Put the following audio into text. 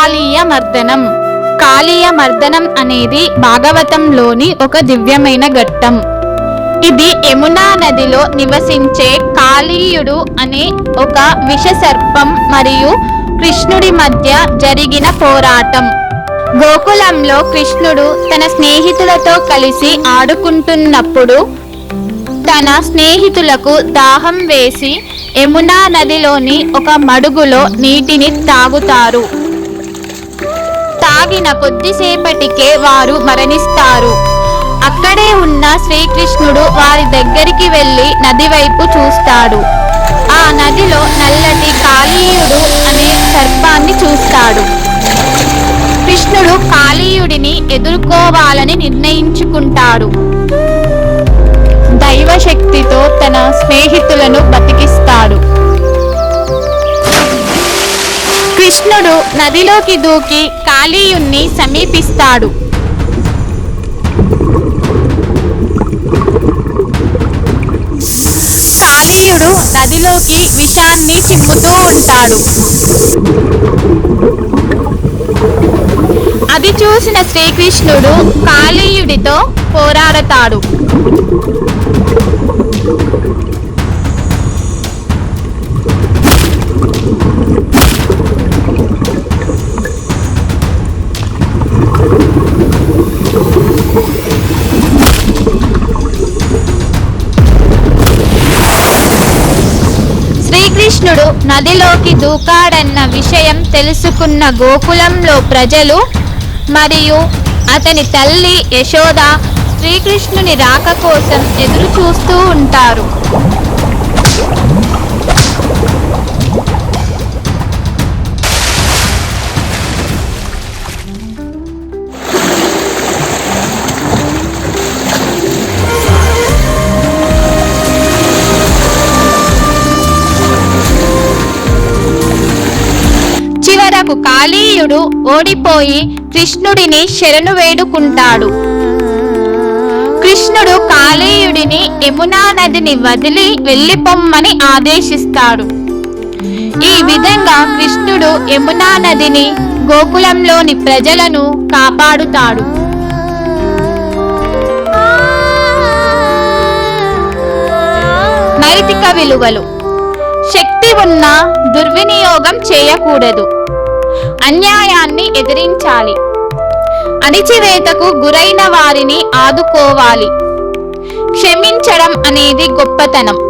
మర్దనం కాళీయ మర్దనం అనేది భాగవతంలోని ఒక దివ్యమైన ఘట్టం. ఇది యమునా నదిలో నివసించే కాళీయుడు అనే ఒక విషసర్పం మరియు కృష్ణుడి మధ్య జరిగిన పోరాటం. గోకులంలో కృష్ణుడు తన స్నేహితులతో కలిసి ఆడుకుంటున్నప్పుడు తన స్నేహితులకు దాహం వేసి యమునా నదిలోని ఒక మడుగులో నీటిని తాగుతారు. తాగిన కొద్దిసేపటికే వారు మరణిస్తారు. అక్కడే ఉన్న శ్రీకృష్ణుడు వారి దగ్గరికి వెళ్ళి నది వైపు చూస్తాడు. ఆ నదిలో నల్లటి కాళీయుడు అనే సర్పాన్ని చూస్తాడు. కృష్ణుడు కాళీయుడిని ఎదుర్కోవాలని నిర్ణయించుకుంటాడు. దైవశక్తితో తన స్నేహితులను బతికిస్తాడు. కృష్ణుడు నదిలోకి దూకి కాళీయుణ్ణి సమీపిస్తాడు. కాళీయుడు నదిలోకి విషాన్ని చిమ్ముతూ ఉంటాడు. అది చూసిన శ్రీకృష్ణుడు కాళీయుడితో పోరాడతాడు. కృష్ణుడు నదిలోకి దూకాడన్న విషయం తెలుసుకున్న గోకులంలో ప్రజలు మరియు అతని తల్లి యశోద శ్రీకృష్ణుని రాక కోసం ఎదురు చూస్తూ ఉంటారు. చివరకు కాళీయుడు ఓడిపోయి కృష్ణుడిని శరణు వేడుకుంటాడు. కృష్ణుడు కాళీయుడిని యమునా నదిని వదిలి వెళ్ళిపోమ్మని ఆదేశిస్తాడు. ఈ విధంగా కృష్ణుడు యమునా నదిని గోకులంలోని ప్రజలను కాపాడుతాడు. నైతిక విలువలు శక్తి ఉన్న దుర్వినియోగం చేయకూడదు. అన్యాయాన్ని ఎదిరించాలి. అణిచివేతకు గురైన వారిని ఆదుకోవాలి. క్షమించడం అనేది గొప్పతనం.